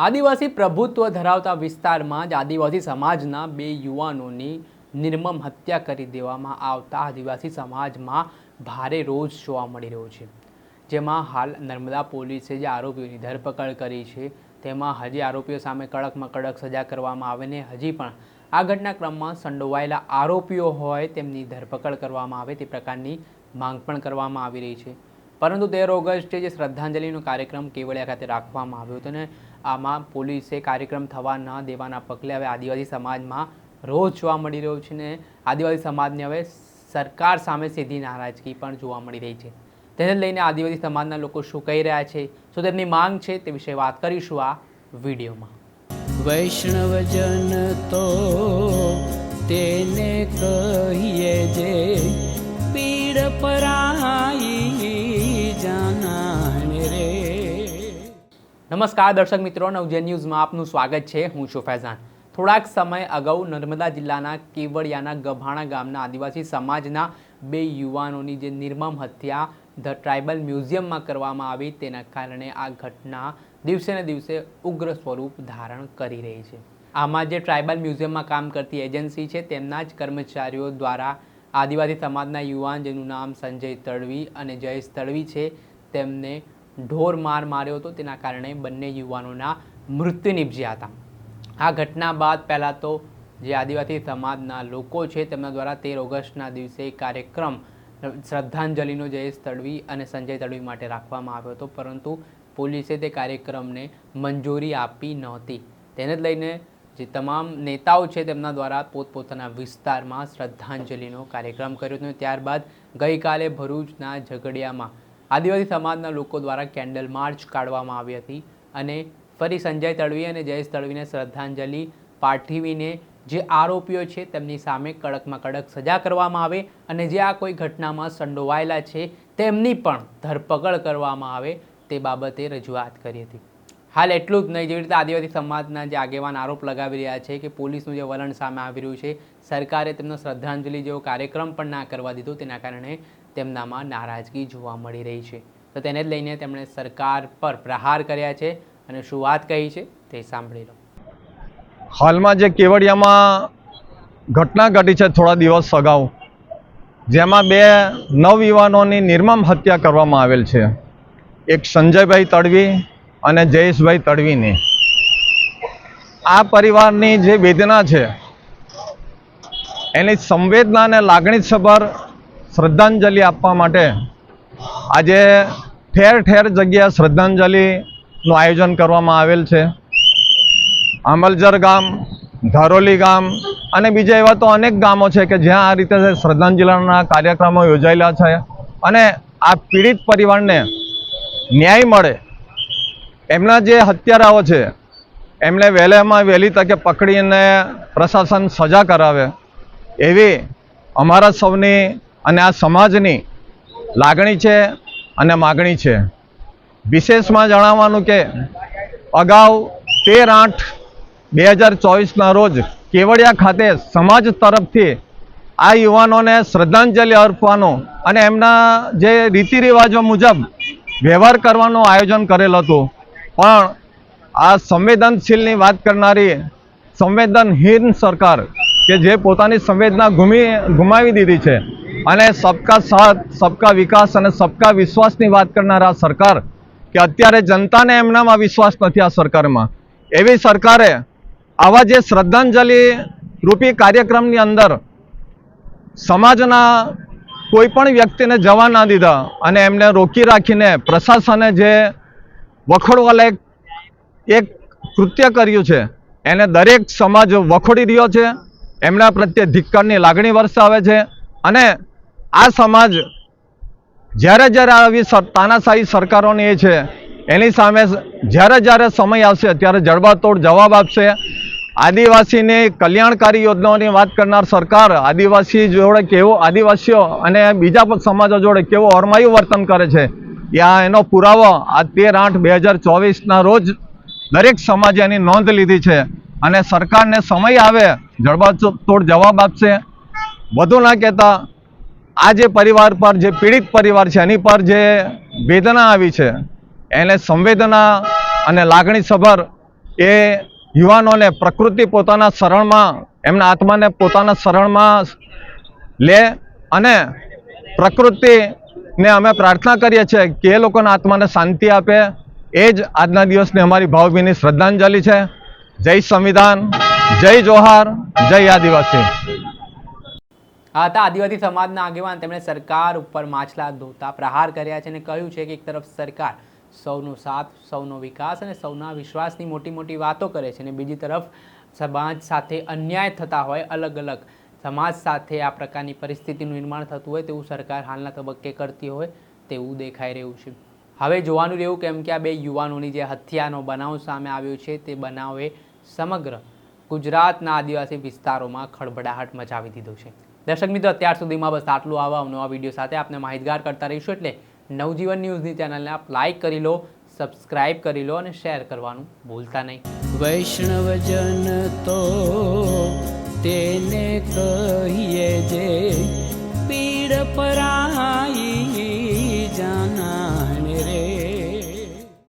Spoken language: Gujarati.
આદિવાસી પ્રભુત્વ ધરાવતા વિસ્તારમાં જ આદિવાસી સમાજના બે યુવાનોની નિર્મમ હત્યા કરી દેવામાં આવતા આદિવાસી સમાજમાં ભારે રોષ જોવા મળી રહ્યો છે. જેમાં હાલ નર્મદા પોલીસે જે આરોપીઓની ધરપકડ કરી છે, તેમાં હજી આરોપીઓ સામે કડકમાં કડક સજા કરવામાં આવે ને હજી પણ આ ઘટનાક્રમમાં સંડોવાયેલા આરોપીઓ હોય તેમની ધરપકડ કરવામાં આવે તે પ્રકારની માંગ પણ કરવામાં આવી રહી છે. પરંતુ તેર ઓગસ્ટે જે શ્રદ્ધાંજલિનો કાર્યક્રમ કેવડિયા ખાતે રાખવામાં આવ્યો હતો ને આમાં પોલીસે કાર્યક્રમ થવા ન દેવાના પગલે હવે આદિવાસી સમાજમાં રોષ જોવા મળી રહ્યો છે ને આદિવાસી સમાજને હવે સરકાર સામે સીધી નારાજગી પણ જોવા મળી રહી છે. તેને લઈને આદિવાસી સમાજના લોકો શું કહી રહ્યા છે, શું તેમની માંગ છે તે વિશે વાત કરીશું આ વિડીયોમાં. વૈષ્ણવજન તો તેને કહીએ જે પીડ પરાઈ નમસ્કાર દર્શક મિત્રો નવજે ન્યૂઝમાં આપનું સ્વાગત છે. હું છું ફૈઝાન. થોડાક સમય અગાઉ નર્મદા જિલ્લાના કેવડિયાના ગભાણા ગામના આદિવાસી સમાજના બે યુવાનોની જે નિર્મમ હત્યા ધ ટ્રાઇબલ મ્યુઝિયમમાં કરવામાં આવી, તેના કારણે આ ઘટના દિવસે ને દિવસે ઉગ્ર સ્વરૂપ ધારણ કરી રહી છે. આમાં જે ટ્રાઇબલ મ્યુઝિયમમાં કામ કરતી એજન્સી છે, તેમના જ કર્મચારીઓ દ્વારા આદિવાસી સમાજના યુવાન જેનું નામ સંજય તડવી અને જયેશ તડવી છે, તેમને ઢોર માર માર્યો હતો. તેના કારણે બંને યુવાનોના મૃત્યુ નિપજ્યા હતા. આ ઘટના બાદ પહેલાં તો જે આદિવાસી સમાજના લોકો છે, તેમના દ્વારા તેર ઓગસ્ટના દિવસે કાર્યક્રમ શ્રદ્ધાંજલિનો જયેશ તડવી અને સંજય તડવી માટે રાખવામાં આવ્યો હતો. પરંતુ પોલીસે તે કાર્યક્રમને મંજૂરી આપી નહોતી. તેને જ લઈને જે તમામ નેતાઓ છે, તેમના દ્વારા પોતપોતાના વિસ્તારમાં શ્રદ્ધાંજલિનો કાર્યક્રમ કર્યો હતો. ત્યારબાદ ગઈકાલે ભરૂચના ઝઘડિયામાં આદિવાસી સમાજના લોકો દ્વારા કેન્ડલ માર્ચ કાઢવામાં આવી હતી અને ફરી સંજય તડવી અને જયેશ તડવીને શ્રદ્ધાંજલિ પાઠવીને જે આરોપીઓ છે તેમની સામે કડકમાં કડક સજા કરવામાં આવે અને જે આ કોઈ ઘટનામાં સંડોવાયેલા છે તેમની પણ ધરપકડ કરવામાં આવે તે બાબતે રજૂઆત કરી હતી. હાલ એટલું જ નહીં, જેવી રીતે આદિવાસી સમાજના જે આગેવાન આરોપ લગાવી રહ્યા છે કે પોલીસનું જે વલણ સામે આવી રહ્યું છે, સરકારે તેમનો શ્રદ્ધાંજલિ જેવો કાર્યક્રમ પણ ના કરવા દીધો, તેના કારણે તેમનામાં નારાજગી જોવા મળી રહી છે. તો તેને લઈને તેમણે સરકાર પર પ્રહાર કર્યા છે અને શું વાત કહી છે તે સાંભળી લો. હાલમાં જે કેવડિયામાં ઘટના ઘટી છે થોડા દિવસ અગાઉ, જેમાં બે નવયુવાનોની નિર્મમ હત્યા કરવામાં આવેલ છે. એક સંજયભાઈ તડવી અને જયેશભાઈ તડવીની. આ પરિવારની જે વેદના છે, એની સંવેદના અને લાગણીસભર શ્રદ્ધાંજલિ આપવા માટે આજે ઠેર ઠેર જગ્યાએ શ્રદ્ધાંજલિનું આયોજન કરવામાં આવેલ છે. અમલજર ગામ, ધારોલી ગામ અને બીજા એવા તો અનેક ગામો છે કે જ્યાં આ રીતે શ્રદ્ધાંજલિના કાર્યક્રમો યોજાયેલા છે અને આ પીડિત પરિવારને ન્યાય મળે એમના જે હત્યારાઓ છે, એમને વહેલામાં વહેલી તકે પકડીને પ્રશાસન સજા કરાવે એવી અમારા સૌની અને આ સમાજની લાગણી છે અને માગણી છે. વિશેષમાં જણાવવાનું કે અગાઉ તેર આઠ બે હજાર ચોવીસના રોજ કેવડિયા ખાતે સમાજ તરફથી આ યુવાનોને શ્રદ્ધાંજલિ અર્પવાનું અને એમના જે રીતિ રિવાજો મુજબ વ્યવહાર કરવાનું આયોજન કરેલ હતું. પણ આ સંવેદનશીલની વાત કરનારી સંવેદનહીન સરકાર કે જે પોતાની સંવેદના ગુમી ગુમાવી દીધી છે અને સબકા સાથ, સબકા વિકાસ અને સબકા વિશ્વાસની વાત કરનારા સરકાર કે અત્યારે જનતાને એમનામાં વિશ્વાસ નથી આ સરકારમાં. એવી સરકારે આવા જે શ્રદ્ધાંજલિ રૂપી કાર્યક્રમની અંદર સમાજના કોઈ પણ વ્યક્તિને જવા ના દીધા અને એમને રોકી રાખીને પ્રશાસને જે વખોડવાલાયક એક કૃત્ય કર્યું છે, એને દરેક સમાજ વખોડી રહ્યો છે, એમના પ્રત્યે ધિક્કારની લાગણી વરસાવે છે અને આ સમાજ જ્યારે જ્યારે આવી તાનાશાહી સરકારોની એ છે, એની સામે જ્યારે જ્યારે સમય આવશે ત્યારે જડબાતોડ જવાબ આપશે. આદિવાસીની કલ્યાણકારી યોજનાઓની વાત કરનાર સરકાર આદિવાસી જોડે કેવો, આદિવાસીઓ અને બીજા સમાજો જોડે કેવો અરમાયું વર્તન કરે છે યા એનો પુરાવો આ તેર આઠ બે હજાર ચોવીસના રોજ દરેક સમાજે એની નોંધ લીધી છે અને સરકારને સમય આવે જડબાતોડ જવાબ આપશે. વધુ ના કહેતા આ જે પરિવાર પર, જે પીડિત પરિવાર છે, એની પર જે વેદના આવી છે, એને સંવેદના અને લાગણીસભર એ યુવાનોને પ્રકૃતિ પોતાના શરણમાં, એમના આત્માને પોતાના શરણમાં લે અને પ્રકૃતિને અમે પ્રાર્થના કરીએ છીએ કે એ લોકોના આત્માને શાંતિ આપે. એ જ આજના દિવસની અમારી ભાવભીની શ્રદ્ધાંજલિ છે. જય સંવિધાન, જય જોહાર, જય આદિવાસી. આ હતા આદિવાસી સમાજના આગેવાન તેમણે સરકાર ઉપર માછલા ધોતા પ્રહાર કર્યા છે અને કહ્યું છે કે એક તરફ સરકાર સૌનો સાથ, સૌનો વિકાસ અને સૌના વિશ્વાસની મોટી મોટી વાતો કરે છે અને બીજી તરફ સમાજ સાથે અન્યાય થતા હોય, અલગ અલગ સમાજ સાથે આ પ્રકારની પરિસ્થિતિનું નિર્માણ થતું હોય તેવું સરકાર હાલના તબક્કે કરતી હોય તેવું દેખાઈ રહ્યું છે. હવે જોવાનું રહ્યું કેમ કે આ બે યુવાનોની જે હત્યાનો બનાવ સામે આવ્યો છે, તે બનાવે સમગ્ર ગુજરાતના આદિવાસી વિસ્તારોમાં ખળભળાહટ મચાવી દીધો છે. દર્શક મિત્રો, અત્યાર સુધીમાં બસ આટલું આવા નવા વીડિયો સાથે આપને માહિતગાર કરતા રહીશું એટલે નવજીવન ન્યૂઝની ચેનલને આપ લાઇક કરી લો, સબસ્ક્રાઇબ કરી લો અને શેર કરવાનું ભૂલતા નહીં. વૈષ્ણવજન તો તેને કહીએ જે પીડ પરાઈ